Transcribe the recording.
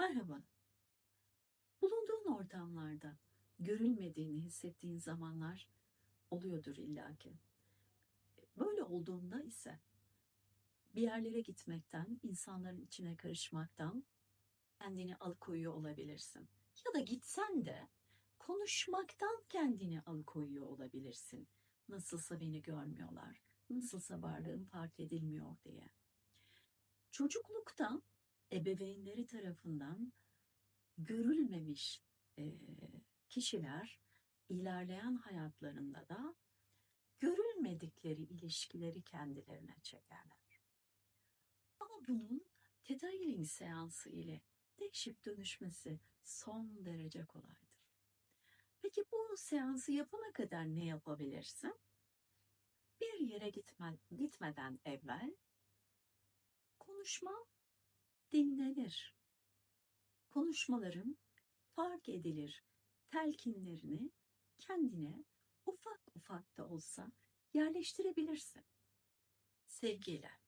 Merhaba. Bulunduğun ortamlarda görülmediğini hissettiğin zamanlar oluyordur illaki. Böyle olduğunda ise bir yerlere gitmekten, insanların içine karışmaktan kendini alıkoyuyor olabilirsin. Ya da gitsen de konuşmaktan kendini alıkoyuyor olabilirsin. Nasılsa beni görmüyorlar, nasılsa varlığım fark edilmiyor diye. Çocuklukta ebeveynleri tarafından görülmemiş eee, kişiler ilerleyen hayatlarında da görülmedikleri ilişkileri kendilerine çekerler. Ama bunun Theta Healing seansı ile değişip dönüşmesi son derece kolaydır. Peki bu seansı yapana kadar ne yapabilirsin? Bir yere gitme, gitmeden evvel konuşma dinlenir. Konuşmaların fark edilir telkinlerini kendine ufak ufak da olsa yerleştirebilirsin. Sevgiyle.